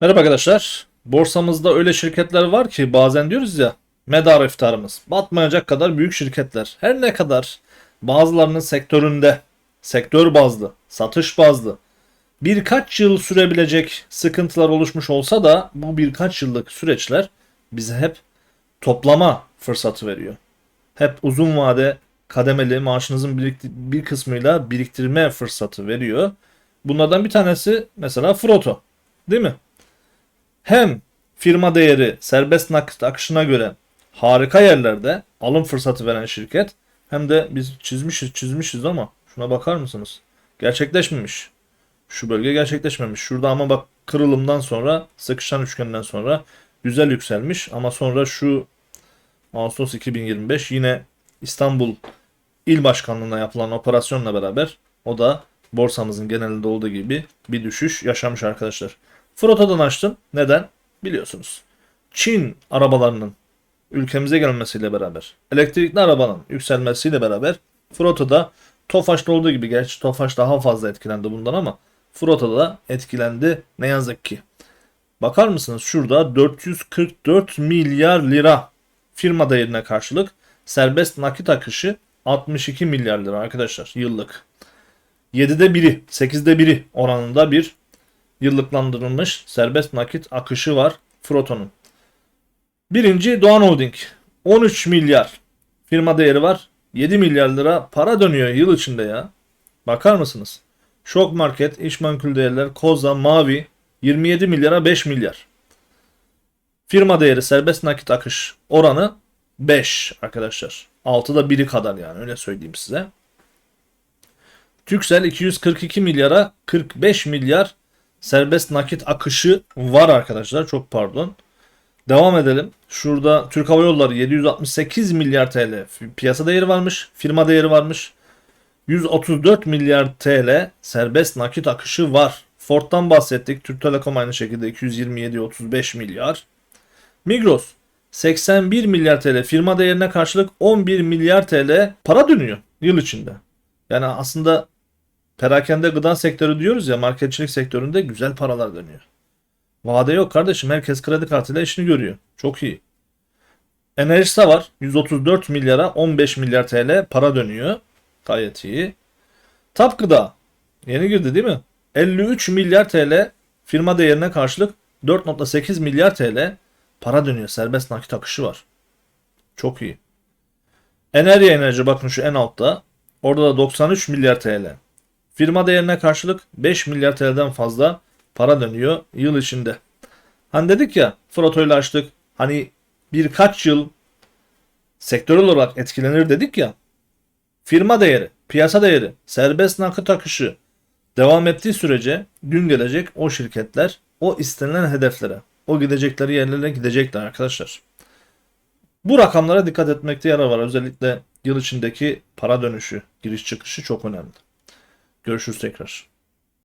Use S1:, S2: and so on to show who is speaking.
S1: Merhaba arkadaşlar. Borsamızda öyle şirketler var ki bazen diyoruz ya medar iftarımız. Batmayacak kadar büyük şirketler. Her ne kadar bazılarının sektöründe, sektör bazlı, satış bazlı birkaç yıl sürebilecek sıkıntılar oluşmuş olsa da bu birkaç yıllık süreçler bize hep toplama fırsatı veriyor. Hep uzun vade kademeli maaşınızın birikti- bir kısmıyla biriktirme fırsatı veriyor. Bunlardan bir tanesi mesela Froto. Değil mi? hem firma değeri serbest nakit akışına göre harika yerlerde alım fırsatı veren şirket hem de biz çizmişiz çizmişiz ama şuna bakar mısınız? Gerçekleşmemiş. Şu bölge gerçekleşmemiş. Şurada ama bak kırılımdan sonra sıkışan üçgenden sonra güzel yükselmiş ama sonra şu Ağustos 2025 yine İstanbul İl Başkanlığı'na yapılan operasyonla beraber o da borsamızın genelinde olduğu gibi bir düşüş yaşamış arkadaşlar. Frota'dan açtım. Neden? Biliyorsunuz. Çin arabalarının ülkemize gelmesiyle beraber, elektrikli arabanın yükselmesiyle beraber Frota'da Tofaş'ta olduğu gibi gerçi Tofaş daha fazla etkilendi bundan ama Frota'da da etkilendi ne yazık ki. Bakar mısınız şurada 444 milyar lira firma değerine karşılık serbest nakit akışı 62 milyar lira arkadaşlar yıllık. 7'de biri, 8'de biri oranında bir yıllıklandırılmış serbest nakit akışı var Froto'nun. Birinci Doğan Holding. 13 milyar firma değeri var. 7 milyar lira para dönüyor yıl içinde ya. Bakar mısınız? Şok Market, İş Mankul Değerler, Koza, Mavi 27 milyara 5 milyar. Firma değeri serbest nakit akış oranı 5 arkadaşlar. 6'da biri kadar yani öyle söyleyeyim size. Türksel 242 milyara 45 milyar serbest nakit akışı var arkadaşlar. Çok pardon. Devam edelim. Şurada Türk Hava Yolları 768 milyar TL piyasa değeri varmış. Firma değeri varmış. 134 milyar TL serbest nakit akışı var. Ford'dan bahsettik. Türk Telekom aynı şekilde 227-35 milyar. Migros 81 milyar TL firma değerine karşılık 11 milyar TL para dönüyor yıl içinde. Yani aslında perakende gıda sektörü diyoruz ya marketçilik sektöründe güzel paralar dönüyor. Vade yok kardeşim. Herkes kredi kartıyla işini görüyor. Çok iyi. Enerjisa var. 134 milyara 15 milyar TL para dönüyor. Gayet iyi. Tap Gıda. Yeni girdi değil mi? 53 milyar TL firma değerine karşılık 4.8 milyar TL para dönüyor. Serbest nakit akışı var. Çok iyi. Enerji Enerji bakın şu en altta. Orada da 93 milyar TL. Firma değerine karşılık 5 milyar TL'den fazla para dönüyor yıl içinde. Hani dedik ya Froto'yla açtık. Hani birkaç yıl sektör olarak etkilenir dedik ya. Firma değeri, piyasa değeri, serbest nakit akışı devam ettiği sürece gün gelecek o şirketler o istenilen hedeflere, o gidecekleri yerlere gidecekler arkadaşlar. Bu rakamlara dikkat etmekte yarar var. Özellikle yıl içindeki para dönüşü, giriş çıkışı çok önemli. Görüşürüz tekrar.